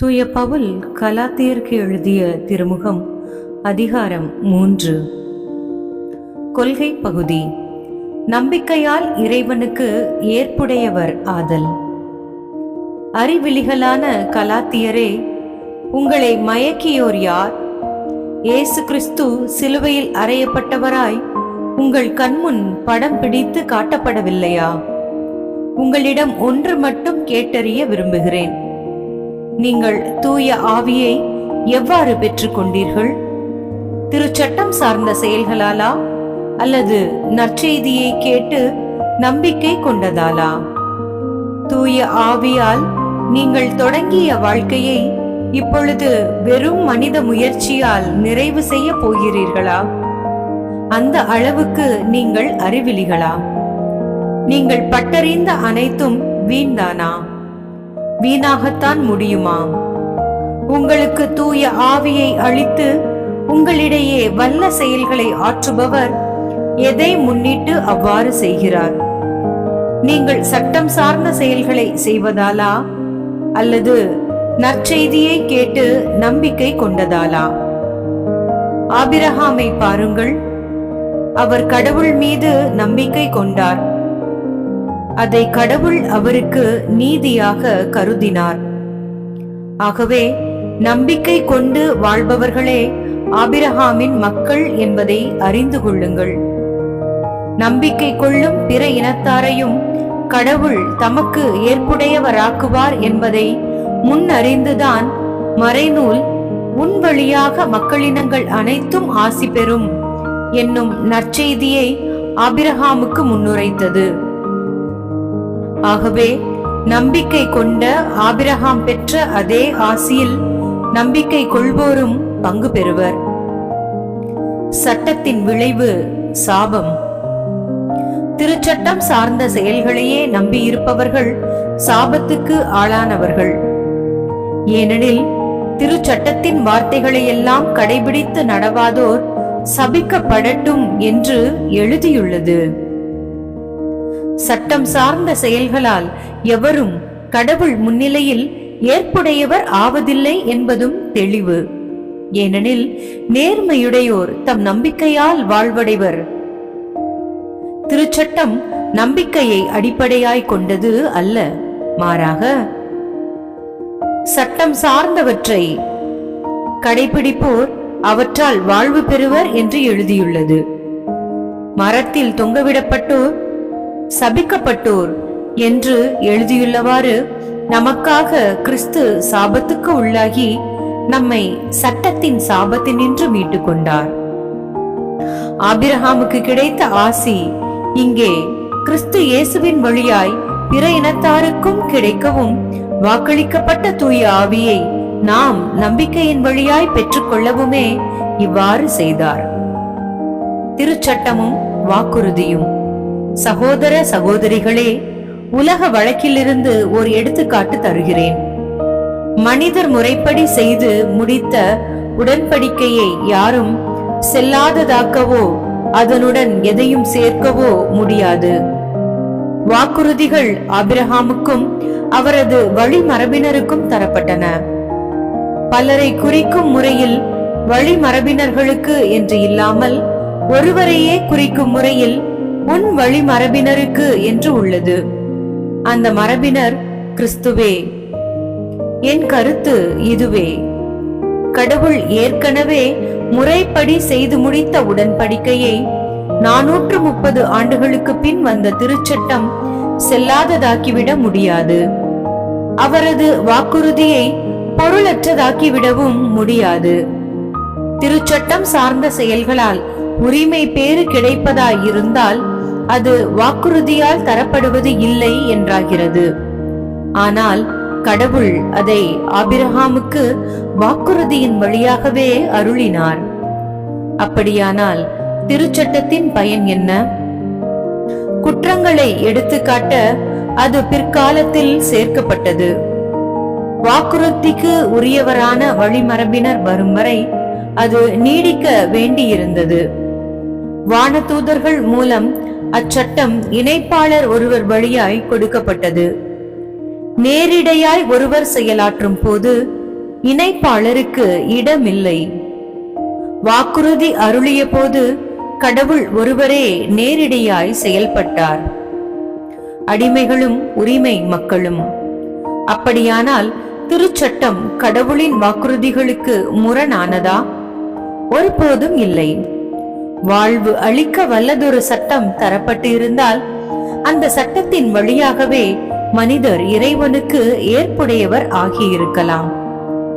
தூய பவுல் கலாத்தியருக்கு எழுதிய திருமுகம் அதிகாரம் மூன்று. கொள்கை பகுதி. நம்பிக்கையால் இறைவனுக்கு ஏற்புடையவர் ஆதல். அறிவிலிகளான கலாத்தியரே உங்களை மயக்கியோர் யார்? இயேசு கிறிஸ்து சிலுவையில் அறையப்பட்டவராய் உங்கள் கண்முன் படம் பிடித்து காட்டப்படவில்லையா? உங்களிடம் ஒன்று மட்டும் கேட்டறிய விரும்புகிறேன். நீங்கள் தூய ஆவியை எவ்வாறு பெற்றுக்கொண்டீர்கள்? திருச்சட்டம் சார்ந்த செயல்களாலா? அல்லது நற்செய்தியை கேட்டு நம்பிக்கை கொண்டதாலா? தூய ஆவியால் நீங்கள் தொடங்கிய வாழ்க்கையை இப்பொழுது வெறும் மனித முயற்சியால் நிறைவு செய்ய போகிறீர்களா? அந்த அளவுக்கு நீங்கள் அறிவிலிகளா? நீங்கள் பட்டறிந்த அனைத்தும் வீண்தானா வீணாகத்தான் முடியுமா உங்களுக்கு தூய ஆவியை அளித்து உங்களிடையே வல்ல செயல்களை ஆற்றுபவர் எதை முன்னிட்டு அவ்வாறு செய்கிறார்? நீங்கள் சட்டம் சார்ந்த செயல்களை செய்வதாலா? அல்லது நற்செய்தியை கேட்டு நம்பிக்கை கொண்டதாலா? ஆபிரகாமை பாருங்கள். அவர் கடவுள் மீது நம்பிக்கை கொண்டார். அதை கடவுள் அவருக்கு நீதியாக கருதினார். ஆகவே நம்பிக்கை கொண்டு வாழ்பவர்களே ஆபிரகாமின் மக்கள் என்பதை அறிந்து கொள்ளுங்கள். நம்பிக்கை கொள்ளும் பிற இனத்தாரையும் கடவுள் தமக்கு ஏற்புடையவராக்குவார் என்பதை முன் அறிந்துதான் மறைநூல் உன் வழியாக மக்களினங்கள் அனைத்தும் ஆசி பெறும் என்னும் நற்செய்தியை ஆபிரகாமுக்கு முன்னுரைத்தது. ஆகவே நம்பிக்கை கொண்ட ஆபிரகாம் பெற்ற அதே ஆசியில் நம்பிக்கை கொள்வோரும் பங்கு பெறுவர். சட்டத்தின் விளைவு சாபம். திருச்சட்டம் சார்ந்த செயல்களையே நம்பியிருப்பவர்கள் சாபத்துக்கு ஆளானவர்கள். ஏனெனில் திருச்சட்டத்தின் வார்த்தைகளை எல்லாம் கடைபிடித்து நடவாதோர் சபிக்கப்படட்டும் என்று எழுதியுள்ளது. சட்டம் சார்ந்த செயல்களால் எவரும் கடவுள் முன்னிலையில் ஏற்புடையவர் ஆவதில்லை என்பதும் தெளிவு. ஏனெனில் நேர்மையுடையோர் தம் நம்பிக்கையால் வாழ்வடைவர். திருச்சட்டம் நம்பிக்கையை அடிப்படையாய் கொண்டது அல்ல. மாறாக சட்டம் சார்ந்தவற்றை கடைபிடிப்போர் அவற்றால் வாழ்வு பெறுவர் என்று எழுதியுள்ளது. மரத்தில் தொங்கவிடப்பட்டோர் சபிக்கப்பட்டோர் என்று எழுதியுள்ளவாறு நமக்காக கிறிஸ்து சாபத்துக்கு உள்ளாகி நம்மை சட்டத்தின் சாபத்தினின்று மீட்டுக் கொண்டார் ஆபிரஹாமுக்கு கிடைத்த ஆசி இங்கே கிறிஸ்து இயேசுவின் வழியாய் பிற இனத்தாருக்கும் கிடைக்கவும் வாக்களிக்கப்பட்ட தூய ஆவியை நாம் நம்பிக்கையின் வழியாய் பெற்றுக்கொள்ளவுமே இவ்வாறு செய்தார். திருச்சட்டமும் வாக்குறுதியும். சகோதர சகோதரிகளே உலக வழக்கிலிருந்து ஒரு எடுத்துக்காட்டு தருகிறேன். மனிதர் முறைப்படி செய்து முடித்த உடன்படிக்கையை யாரும் செல்லாததாக்கவோ அதனுடன் எதையும் சேர்க்கவோ முடியாது. வாக்குறுதிகள் அபிரஹாமுக்கும் அவரது வழிமரபினருக்கும் தரப்பட்டன. பலரை குறிக்கும் முறையில் வழிமரபினர்களுக்கு என்று இல்லாமல் ஒருவரையே குறிக்கும் முறையில் உன் வழிமரபினருக்கு என்று உள்ளது. அந்த மரபினர் கிறிஸ்துவே என் கருத்து இதுவே. கடவுள் ஏற்கனவே முறைப்படி செய்து முடித்த உடன்படிக்கையை நானூற்று முப்பது ஆண்டுகளுக்கு பின் வந்த திருச்சட்டம் செல்லாததாக்கிவிட முடியாது. அவரது வாக்குறுதியை பொருளற்றதாக்கிவிடவும் முடியாது. திருச்சட்டம் சார்ந்த செயல்களால் உரிமை பேறு கிடைப்பதாய் இருந்தால் அது வாக்குறுதியால் தரப்படுவது இல்லை என்றாகிறது. ஆனால் கடவுள் அதை ஆபிரஹாமுக்கு வாக்குறுதியின் வழியாகவே அருளினார். அப்படியானால் திருச்சட்டத்தின் பயன் என்ன? குற்றங்களை எடுத்துக்காட்ட அது பிற்காலத்தில் சேர்க்கப்பட்டது. வாக்குறுதிக்கு உரியவரான வழிமரபினர் வரும் வரை அது நீடிக்க வேண்டியிருந்தது. வானதூதர்கள் மூலம் அச்சட்டம் இணைப்பாளர் ஒருவர் வழியாய் கொடுக்கப்பட்டது. நேரிடையாய் ஒருவர் செயலாற்றும் போது இணைப்பாளருக்கு இடமில்லை. வாக்குறுதி அருளிய போது கடவுள் ஒருவரே நேரிடையாய் செயல்பட்டார். அடிமைகளும் உரிமை மக்களும். அப்படியானால் திருச்சட்டம் கடவுளின் வாக்குறுதிகளுக்கு முரணானதா? ஒருபோதும் இல்லை. வாழ்வு அளிக்க வல்லதொரு சட்டம் தரப்பட்டு இருந்தால் அந்த சட்டத்தின் வழியாகவே மனிதர் இறைவனுக்கு ஏற்புடையவர் ஆகியிருக்கலாம்.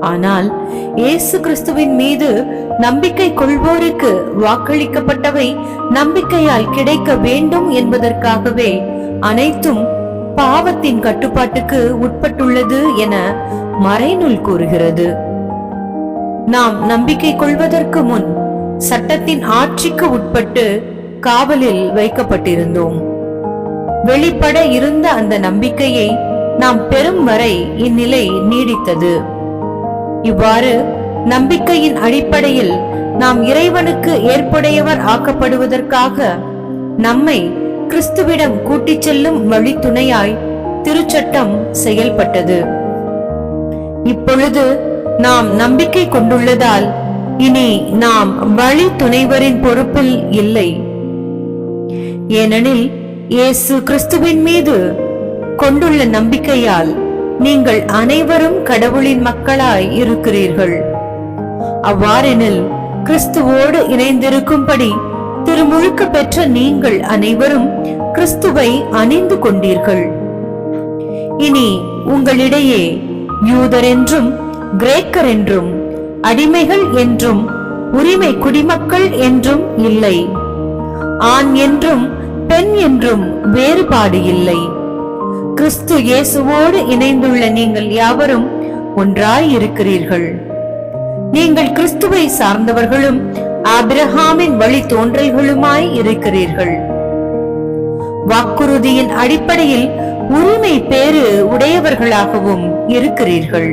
ஆனால் இயேசு கிறிஸ்துவின் மீது நம்பிக்கை கொள்வோருக்கு வாக்களிக்கப்பட்டவை நம்பிக்கையால் கிடைக்க வேண்டும் என்பதற்காகவே அனைத்தும் பாவத்தின் கட்டுப்பாட்டுக்கு உட்பட்டுள்ளது என மறைநூல் கூறுகிறது. நாம் நம்பிக்கை கொள்வதற்கு முன் சட்டத்தின் ஆட்சிக்கு உட்பட்டு காவலில் வைக்கப்பட்டிருந்தோம். வெளிப்பட இருந்த அந்த நம்பிக்கையை நாம் பெறும் வரை இந்நிலை நீடித்தது. இவ்வாறு நம்பிக்கையின் அடிப்படையில் நாம் இறைவனுக்கு ஏற்புடையவர் ஆக்கப்படுவதற்காக நம்மை கிறிஸ்துவிடம் கூட்டிச் செல்லும் வழித்துணையாய் திருச்சட்டம் செயல்பட்டது. இப்பொழுது நாம் நம்பிக்கை கொண்டுள்ளதால் இனி நாம் வழி துணைவரின் பொறுப்பில் இல்லை. ஏனெனில் இயேசு கிறிஸ்துவின் மீது கொண்டுள்ள நம்பிக்கையால் நீங்கள் அனைவரும் கடவுளின் மக்களாய் இருக்கிறீர்கள். அவ்வாறெனில் கிறிஸ்துவோடு இணைந்திருக்கும்படி திருமுழுக்க பெற்ற நீங்கள் அனைவரும் கிறிஸ்துவை அணிந்து கொண்டீர்கள். இனி உங்களிடையே யூதர் என்றும் கிரேக்கர் என்றும் அடிமைகள் என்றும் உரிமை குடிமக்கள் என்றும் இல்லை. ஆண் என்றும் பெண் என்றும் வேறுபாடு இல்லை. கிறிஸ்து இயேசுவோடு இணைந்துள்ள நீங்கள் யாவரும் ஒன்றாய் இருக்கிறீர்கள். நீங்கள் கிறிஸ்துவை சார்ந்தவர்களும் ஆபிரஹாமின் வழி தோன்றல்களுமாய் இருக்கிறீர்கள். வாக்குறுதியின் அடிப்படையில் உரிமை பேறு உடையவர்களாகவும் இருக்கிறீர்கள்.